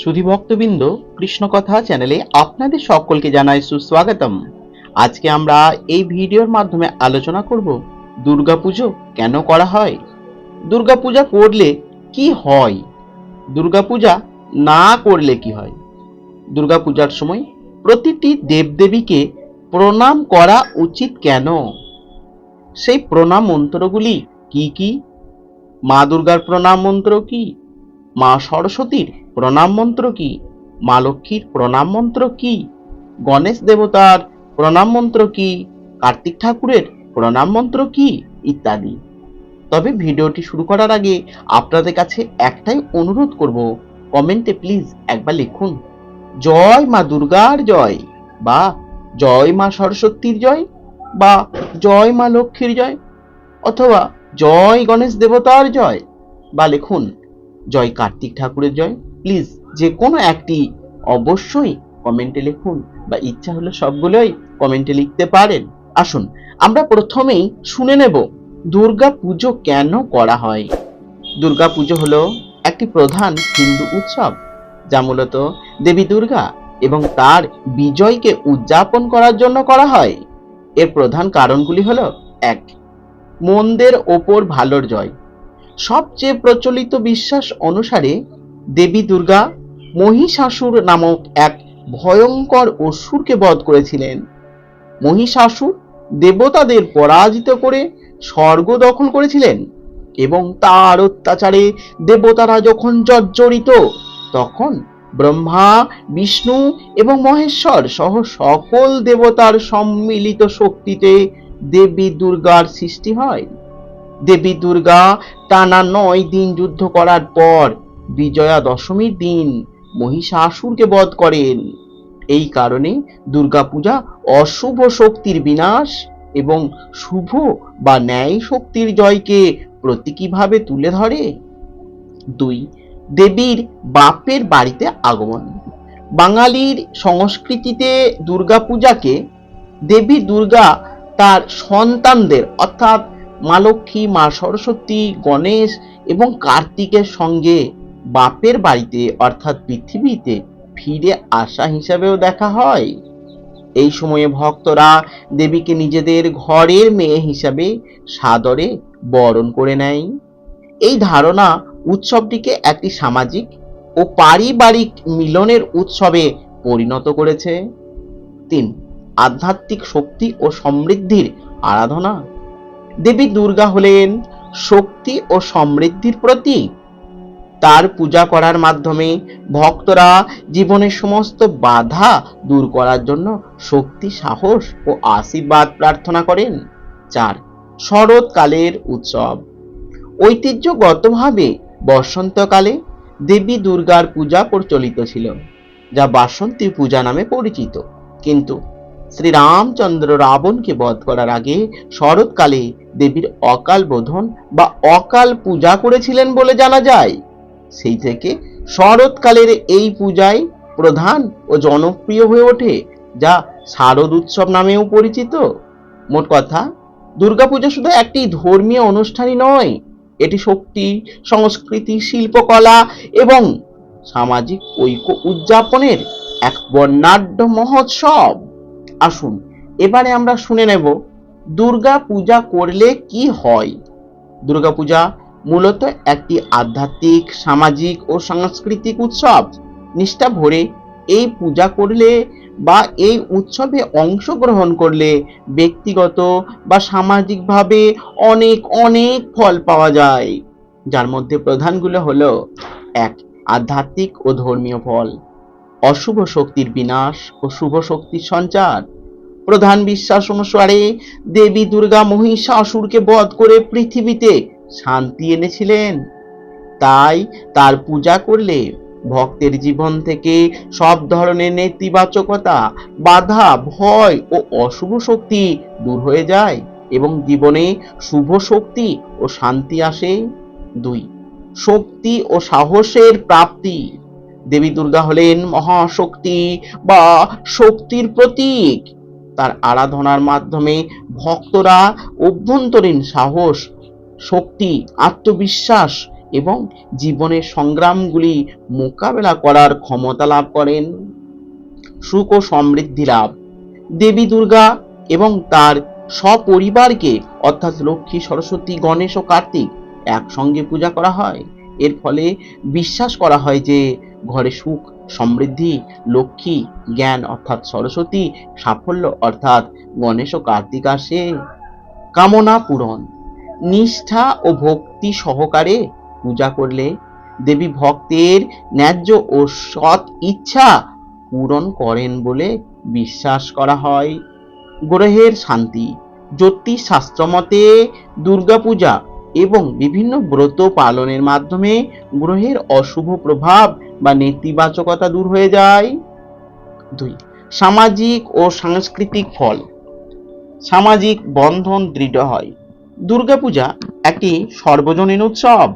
সুধী ভক্তবৃন্দ, কৃষ্ণকথা চ্যানেলে আপনাদের সকলকে জানাই সুস্বাগতম। আজকে আমরা এই ভিডিওর মাধ্যমে আলোচনা করব, দুর্গাপুজো কেন করা হয়? দুর্গাপূজা করলে কি হয়? দুর্গাপূজা না করলে কি হয়? দুর্গাপূজার সময় প্রতিটি দেবদেবীকে প্রণাম করা উচিত কেন? সেই প্রণাম মন্ত্রগুলি কি কি? মা দুর্গার প্রণাম মন্ত্র কি? মা সরস্বতীর প্রণাম মন্ত্র কি? মা লক্ষ্মীর প্রণাম মন্ত্র কি? গণেশ দেবতার প্রণাম মন্ত্র কি? কার্তিক ঠাকুরের প্রণাম মন্ত্র কি? ইত্যাদি। তবে ভিডিওটি শুরু করার আগে আপনাদের কাছে একটাই অনুরোধ করব, কমেন্টে প্লিজ একবার লিখুন, জয় মা দুর্গার জয় বা জয় মা সরস্বতীর জয় বা জয় মা লক্ষ্মীর জয় অথবা জয় গণেশ দেবতার জয় বা লিখুন, জয় কার্তিক ঠাকুরের জয় প্লিজ যে কোনো একটি অবশ্যই কমেন্টে লিখুন বা ইচ্ছা হলে সবগুলোই কমেন্টে লিখতে পারেন। আসুন, আমরা প্রথমেই শুনে নেব দুর্গা পুজো কেন করা হয়? দুর্গা পুজো হলো একটি প্রধান হিন্দু উৎসব, যা মূলত দেবী দুর্গা এবং তার বিজয়কে উদযাপন করার জন্য করা হয়। এর প্রধান কারণগুলি হলো, এক, মন্দের ওপর ভালোর জয়। সবচেয়ে প্রচলিত বিশ্বাস অনুসারে দেবী দুর্গা মহিষাসুর নামক এক ভয়ঙ্কর অসুরকে বধ করেছিলেন। মহিষাসুর দেবতাদের পরাজিত করে স্বর্গ দখল করেছিলেন এবং তার অত্যাচারে দেবতারা যখন জর্জরিত, তখন ব্রহ্মা, বিষ্ণু এবং মহেশ্বর সহ সকল দেবতার সম্মিলিত শক্তিতে দেবী দুর্গার সৃষ্টি হয়। দেবী দুর্গা টানা নয় দিন যুদ্ধ করার পর বিজয়া দশমীর দিন মহিষাসুরকে বধ করেন। এই কারণে দুর্গাপূজা অশুভ শক্তির বিনাশ এবং শুভ বা ন্যায় শক্তির জয়কে প্রতীকীভাবে তুলে ধরে। দুই, দেবীর বাপের বাড়িতে আগমন। বাঙালির সংস্কৃতিতে দুর্গাপূজাকে দেবী দুর্গা তার সন্তানদের অর্থাৎ মা লক্ষ্মী, মা সরস্বতী, গণেশ এবং কার্তিকের সঙ্গে বাপের বাড়িতে অর্থাৎ পৃথিবীতে ফিরে আসা হিসাবেও দেখা হয়। এই সময়ে ভক্তরা দেবীকে নিজেদের ঘরের মেয়ে হিসাবে সাদরে বরণ করে নেয়। এই ধারণা উৎসবটিকে একটি সামাজিক ও পারিবারিক মিলনের উৎসবে পরিণত করেছে। তিন, আধ্যাত্মিক শক্তি ও সমৃদ্ধির আরাধনা। দেবী দুর্গা হলেন শক্তি ও সমৃদ্ধির প্রতীক। তার পূজা করার মাধ্যমে ভক্তরা জীবনের সমস্ত বাধা দূর করার জন্য শক্তি, সাহস ও আশীর্বাদ প্রার্থনা করেন। চার, শরৎকালের উৎসব। ঐতিহ্যগতভাবে বসন্তকালে দেবী দুর্গার পূজা প্রচলিত ছিল, যা বাসন্তী পূজা নামে পরিচিত। কিন্তু শ্রীরামচন্দ্র রাবণকে বধ করার আগে শরৎকালে দেবীর অকাল বোধন বা অকাল পূজা করেছিলেন বলে জানা যায়। সেই থেকে শরৎকালের এই পূজায় প্রধান ও জনপ্রিয় হয়ে ওঠে, যা শারদ উৎসব নামেও পরিচিত। মোট কথা, দুর্গাপূজা শুধু একটি ধর্মীয় অনুষ্ঠানই নয়, এটি শক্তি, সংস্কৃতি, শিল্পকলা এবং সামাজিক ঐক্য উদযাপনের এক বর্ণাঢ্য মহোৎসব। আসুন, এবারে আমরা শুনে নেব দুর্গা পূজা করলে কি হয়? দুর্গাপূজা মূলত একটি আধ্যাত্মিক, সামাজিক ও সাংস্কৃতিক উৎসব। নিষ্ঠা ভরে এই পূজা করলে বা এই উৎসবে অংশগ্রহণ করলে ব্যক্তিগত বা সামাজিকভাবে অনেক অনেক ফল পাওয়া যায়। যার মধ্যে প্রধানগুলো হলো, এক, আধ্যাত্মিক ও ধর্মীয় ফল। অশুভ শক্তির বিনাশ ও শুভ শক্তির সঞ্চার। প্রধান বিশ্বাস অনুসারে দেবী দুর্গা মহিষাসুরকে বধ করে পৃথিবীতে শান্তি এনেছিলেন। তাই তার পূজা করলে ভক্তের জীবন থেকে সব ধরনের নেতিবাচকতা, বাধা, ভয় ও অশুভ শক্তি দূর হয়ে যায় এবং জীবনে শুভ শক্তি ও শান্তি আসে। দুই, শক্তি ও সাহসের প্রাপ্তি। দেবী দুর্গা হলেন মহাশক্তি বা শক্তির প্রতীক। তার আরাধনার মাধ্যমে ভক্তরা অভ্যন্তরীণ সাহস শক্তি, আত্মবিশ্বাস এবং জীবনের সংগ্রামগুলি মোকাবেলা করার ক্ষমতা লাভ করেন। সুখ ও সমৃদ্ধি লাভ। দেবী দুর্গা এবং তার সপরিবারকে, অর্থাৎ লক্ষ্মী, সরস্বতী, গণেশ ও কার্তিক একসঙ্গে পূজা করা হয়। এর ফলে বিশ্বাস করা হয় যে, ঘরে সুখ, সমৃদ্ধি, লক্ষ্মী, জ্ঞান, অর্থাৎ সরস্বতী, সাফল্য, অর্থাৎ গণেশ ও কার্তিক আসে। কামনা পূরণ। নিষ্ঠা ও ভক্তি সহকারে পূজা করলে দেবী ভক্তের ন্যায্য ও সৎ ইচ্ছা পূরণ করেন বলে বিশ্বাস করা হয়। গ্রহের শান্তি, জ্যোতিষ শাস্ত্রমতে দুর্গাপূজা এবং বিভিন্ন ব্রত পালনের মাধ্যমে গ্রহের অশুভ প্রভাব বা নেতিবাচকতা দূর হয়ে যায়। দুই, সামাজিক ও সাংস্কৃতিক ফল, সামাজিক বন্ধন দৃঢ় হয়। দুর্গাপূজা একটি সর্বজনীন উৎসব।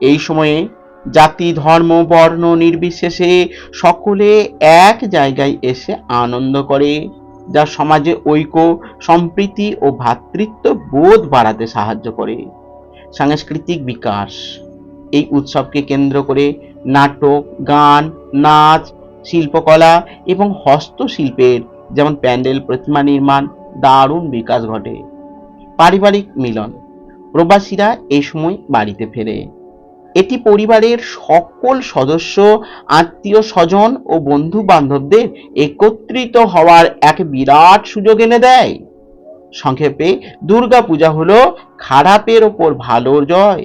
এই সময়ে জাতি, ধর্ম, বর্ণ নির্বিশেষে সকলে এক জায়গায় এসে আনন্দ করে, যা সমাজে ঐক্য, সম্প্রীতি ও ভ্রাতৃত্ব বোধ বাড়াতে সাহায্য করে। সাংস্কৃতিক বিকাশ, এই উৎসবকে কেন্দ্র করে নাটক, গান, নাচ, শিল্পকলা এবং হস্তশিল্পের যেমন প্যান্ডেল, প্রতিমা নির্মাণ, দারুণ বিকাশ ঘটে। পারিবারিক মিলন। প্রবাসীরা এই সময় বাড়িতে ফেরে। এটি পরিবারের সকল সদস্য, আত্মীয় স্বজন ও বন্ধু বান্ধবদের একত্রিত হওয়ার এক বিরাট সুযোগ এনে দেয়। সংক্ষেপে দুর্গা পূজা হলো খারাপের ওপর ভালোর জয়,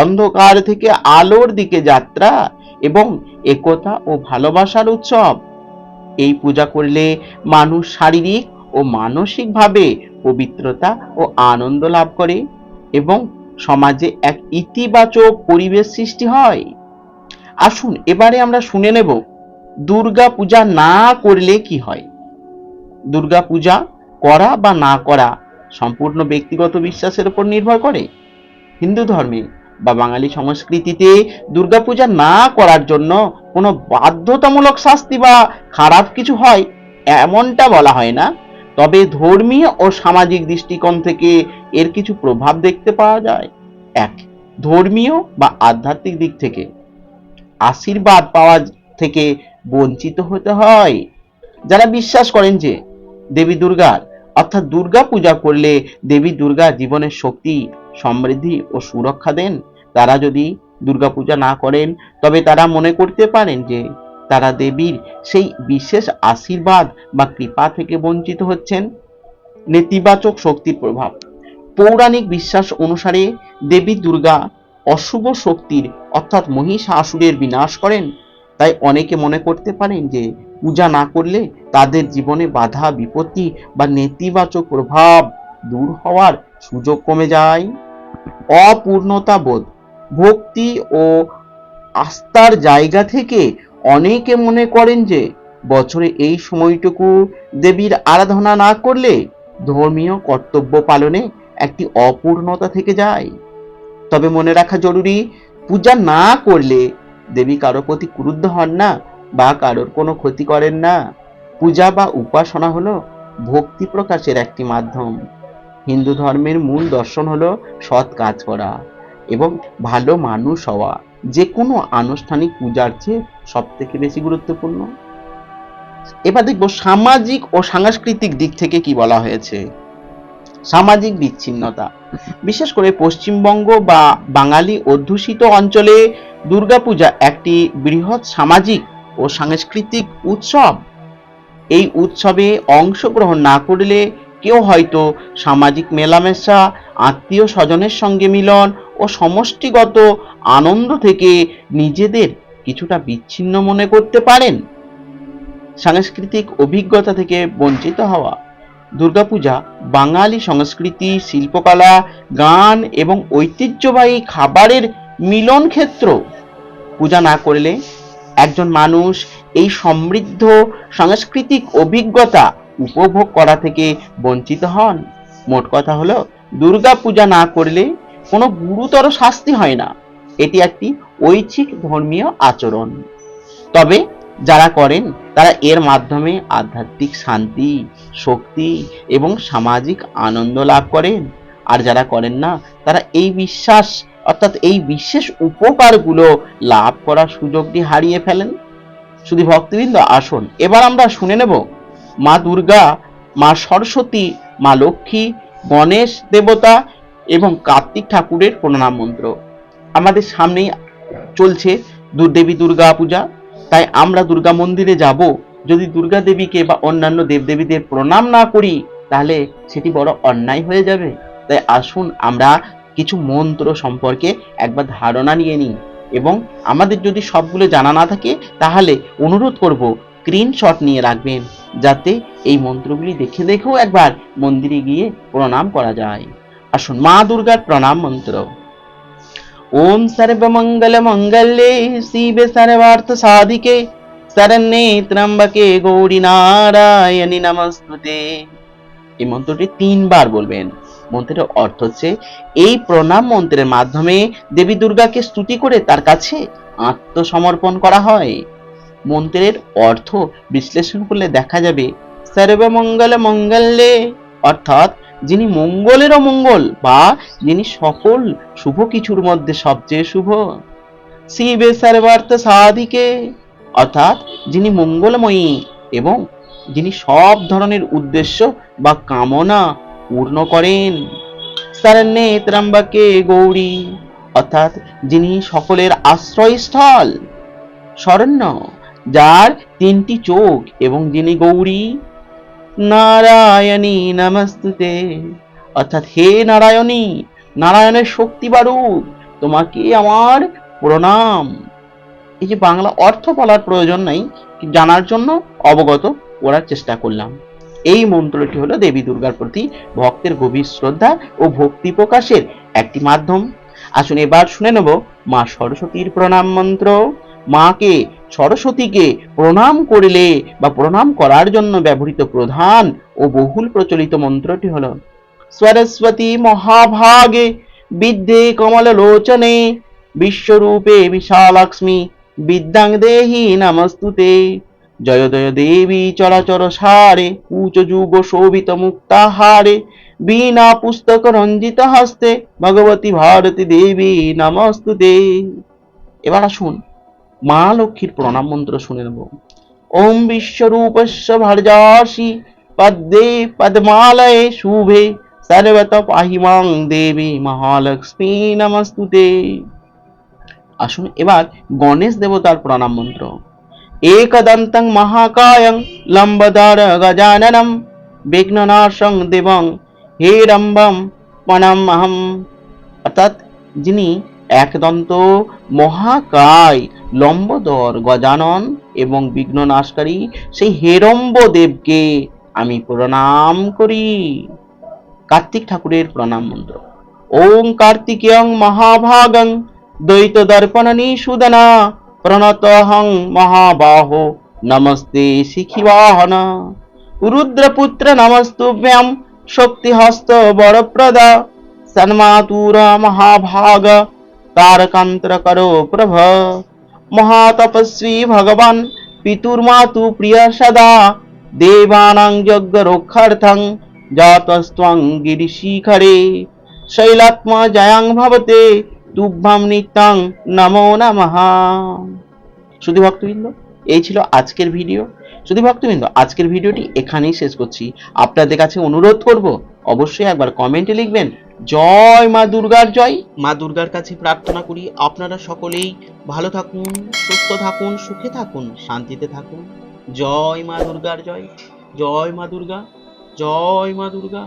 অন্ধকার থেকে আলোর দিকে যাত্রা এবং একতা ও ভালোবাসার উৎসব। এই পূজা করলে মানুষ শারীরিক ও মানসিকভাবে পবিত্রতা ও আনন্দ লাভ করে এবং সমাজে এক ইতিবাচক পরিবেশ সৃষ্টি হয়। আসুন, এবারে আমরা শুনে নেব দুর্গা পূজা না করলে কি হয়? দুর্গা পূজা করা বা না করা সম্পূর্ণ ব্যক্তিগত বিশ্বাসের উপর নির্ভর করে। হিন্দু ধর্মে বা বাঙালি সংস্কৃতিতে দুর্গাপূজা না করার জন্য কোনো বাধ্যতামূলক শাস্তি বা খারাপ কিছু হয়, এমনটা বলা হয় না। তবে ধর্মীয় ও সামাজিক দৃষ্টিকোণ থেকে এর কিছু প্রভাব দেখতে পাওয়া যায়। এক, ধর্মীয় বা আধ্যাত্মিক দিক থেকে আশীর্বাদ পাওয়া থেকে বঞ্চিত হতে হয়। যারা বিশ্বাস করেন যে দেবী দুর্গার, অর্থাৎ দুর্গা পূজা করলে দেবী দুর্গা জীবনের শক্তি, সমৃদ্ধি ও সুরক্ষা দেন, তারা যদি দুর্গা পূজা না করেন, তবে তারা মনে করতে পারেন যে তারা দেবীর সেই বিশেষ আশীর্বাদ বা কৃপা থেকে বঞ্চিত হচ্ছেন। নেতিবাচক শক্তির প্রভাব। পৌরাণিক বিশ্বাস অনুসারে দেবী দুর্গা অশুভ শক্তির অর্থাৎ মহিষাসুরের বিনাশ করেন। তাই অনেকে মনে করতে পারেন যে পূজা না করলে তাদের জীবনে বাধা, বিপত্তি বা নেতিবাচক প্রভাব দূর হওয়ার সুযোগ কমে যায়। অপূর্ণতা বোধ ভক্তি ও আস্থার জায়গা থেকে অনেকে মনে করেন যে বছরে এই সময়টুকু দেবীর আরাধনা না করলে ধর্মীয় কর্তব্য পালনে একটি অপূর্ণতা থেকে যায়। তবে মনে রাখা জরুরি, পূজা না করলে দেবী কারও প্রতি ক্রুদ্ধ হন না বা কারোর কোনো ক্ষতি করেন না। পূজা বা উপাসনা হলো ভক্তি প্রকাশের একটি মাধ্যম। হিন্দু ধর্মের মূল দর্শন হলো সৎ কাজ করা এবং ভালো মানুষ হওয়া। যে কোনো আনুষ্ঠানিক পূজার চেয়ে সব থেকে বেশি গুরুত্বপূর্ণ? এবার দেখব সামাজিক ও সাংস্কৃতিক দিক থেকে কি বলা হয়েছে। সামাজিক বিচ্ছিন্নতা। বিশেষ করে পশ্চিমবঙ্গ বা বাঙালি অধ্যুষিত অঞ্চলে দুর্গাপূজা একটি বৃহৎ সামাজিক ও সাংস্কৃতিক উৎসব। এই উৎসবে অংশগ্রহণ না করলে কেউ হয়তো সামাজিক মেলামেশা, আত্মীয় স্বজনের সঙ্গে মিলন ও সমষ্টিগত আনন্দ থেকে নিজেদের কিছুটা বিচ্ছিন্ন মনে করতে পারেন। সাংস্কৃতিক অভিজ্ঞতা থেকে বঞ্চিত হওয়া, দুর্গাপূজা, বাঙালি সংস্কৃতি, শিল্পকলা, গান এবং ঐতিহ্যবাহী খাবারের মিলন ক্ষেত্র। পূজা না করলে একজন মানুষ এই সমৃদ্ধ সাংস্কৃতিক অভিজ্ঞতা উপভোগ করা থেকে বঞ্চিত হন। মোট কথা হলো দুর্গা পূজা না করলে কোনো গুরুতর শাস্তি হয় না। এটি একটি ঐচ্ছিক ধর্মীয় আচরণ। তবে যারা করেন, তারা এর মাধ্যমে আধ্যাত্মিক শান্তি, শক্তি এবং সামাজিক আনন্দ লাভ করেন। আর যারা করেন না, তারা এই বিশ্বাস, অর্থাৎ এই বিশেষ উপকারগুলো লাভ করার সুযোগটি হারিয়ে ফেলেন। শুধু ভক্তবৃন্দ, আসুন। এবার আমরা শুনে নেব, মা দুর্গা, মা সরস্বতী, মা লক্ষ্মী, গণেশ দেবতা এবং কার্তিক ঠাকুরের প্রণাম মন্ত্র। আমাদের সামনেই চলছে দুর্দেবী দুর্গা পূজা। তাই আমরা দুর্গা মন্দিরে যাব। যদি দুর্গা দেবীকে বা অন্যান্য দেবদেবীদের প্রণাম না করি, তাহলে সেটি বড় অন্যায় হয়ে যাবে। তাই আসুন আমরা কিছু মন্ত্র সম্পর্কে একবার ধারণা নিয়ে নিই এবং আমাদের যদি সবগুলো জানা না থাকে, তাহলে অনুরোধ করব স্ক্রিনশট নিয়ে রাখবেন, যাতে এই মন্ত্রগুলি দেখে দেখেও একবার মন্দিরে গিয়ে প্রণাম করা যায়। আসুন, মা দুর্গার প্রণাম মন্ত্র। ওম সর্বমঙ্গল মঙ্গলে, শিবে সর্বার্থ সাধিকে, শরণ্যে ত্রম্বকে গৌরী নারায়ণী নমস্তুতে। এই মন্ত্রটি তিনবার বলবেন। মন্ত্রের অর্থ হচ্ছে, এই প্রণাম মন্ত্রের মাধ্যমে দেবী দুর্গাকে স্তুতি করে তার কাছে আত্মসমর্পণ করা হয়। মন্ত্রের অর্থ বিশ্লেষণ করলে দেখা যাবে, সর্বমঙ্গল মঙ্গলে, অর্থাৎ যিনি মঙ্গলেরও মঙ্গল বা যিনি সকল শুভ কিছুর মধ্যে সবচেয়ে শুভ। শিবে সর্বার্থ সাধিকে, অর্থাৎ যিনি মঙ্গলময়ী এবং যিনি সব ধরনের উদ্দেশ্য বা কামনা পূর্ণ করেন। শরণ্যে ত্রম্বকে গৌরী, অর্থাৎ যিনি সকলের আশ্রয়স্থল। শরণ্য, যার তিনটি চোখ এবং যিনি গৌরী নারায়ণী, নমস্তুতে। অর্থাৎ হে নারায়ণী, নারায়ণের শক্তি বারুক তোমাকে আমার প্রণাম। এই যে বাংলা অর্থ বলার প্রয়োজন নাই জানার জন্য অবগত করার চেষ্টা করলাম। এই মন্ত্রটি হলো দেবী দুর্গার প্রতি ভক্তের গভীর শ্রদ্ধা ও ভক্তি প্রকাশের একটি মাধ্যম। আসুন এবার শুনে নেব মা সরস্বতীর প্রণাম মন্ত্র। মাকে, সরস্বতীকে প্রণাম করলে বা প্রণাম করার জন্য ব্যবহৃত প্রধান ও বহুল প্রচলিত মন্ত্রটি হলো সরস্বতী মহাভাগে বিদ্যে কমল লোচনে বিশ্বরূপে বিশালক্ষ্মী বিদ্যাং দেহি নমস্তুতে। জয় জয় দেবী চরাচর সারে উচ যুগ শোভিত মুক্তাহারে, বীণা পুস্তক রঞ্জিত হস্তে, ভগবতী ভারতী দেবী নমস্তুতে। এবার আসুন মা লক্ষ্মীর প্রণাম মন্ত্র শুনে নেব। ওম বিশ্বরূপস্য ভার্যাসি পদ্মে পদ্মালয়ে শুভে, সর্বত পাহিমাং দেবী মহালক্ষ্মী নমস্তুতে। আসুন এবার গণেশ দেবতার প্রণাম মন্ত্র। একদন্তং মহাকায়ং লম্বদার গজাননম বিঘ্ননাশং দেবং হেরম্বম প্রণামহম অর্থাৎ যিনি একদন্ত মহাকায় লম্বদর গজানন এবং বিঘ্ননাশকারী সেই হেরম্ব দেবকে আমি প্রণাম করি। কার্তিক ঠাকুরের প্রণাম মন্ত্র। ওং কার্তিকেয়ং মহাভাগং দ্বৈত দর্পণনী সুদনা প্রণতহং মহাবাহ। নমস্তে শিখিবাহন। রুদ্রপুত্র নমস্তুভ্যাম শক্তিহস্ত বরপ্রদা। সন্মাতুর মহাভাগ। তারকান্তর করো প্রভ। মহাতপস্বী ভগবান, পিতুর্মাতু প্রিয় সদা। দেবানাং যজ্ঞ রক্ষার্থং জাতস্ত্বং গিরিশিখরে। শৈলাত্মা জয়াং ভবতে তুভ্যাম নিত্যাং নমো নমঃ। শুধু ভক্তবৃন্দ, এই ছিল আজকের ভিডিও। শুধু ভক্তবৃন্দ, আজকের ভিডিওটি এখানেই শেষ করছি। আপনাদের কাছে অনুরোধ করব, অবশ্যই একবার কমেন্টে লিখবেন, জয় মা দুর্গার জয়। মা দুর্গার কাছে প্রার্থনা করি, আপনারা সকলেই ভালো থাকুন, সুস্থ থাকুন, সুখে থাকুন, শান্তিতে থাকুন। জয় মা দুর্গার জয় জয় মা দুর্গা, জয় মা দুর্গা।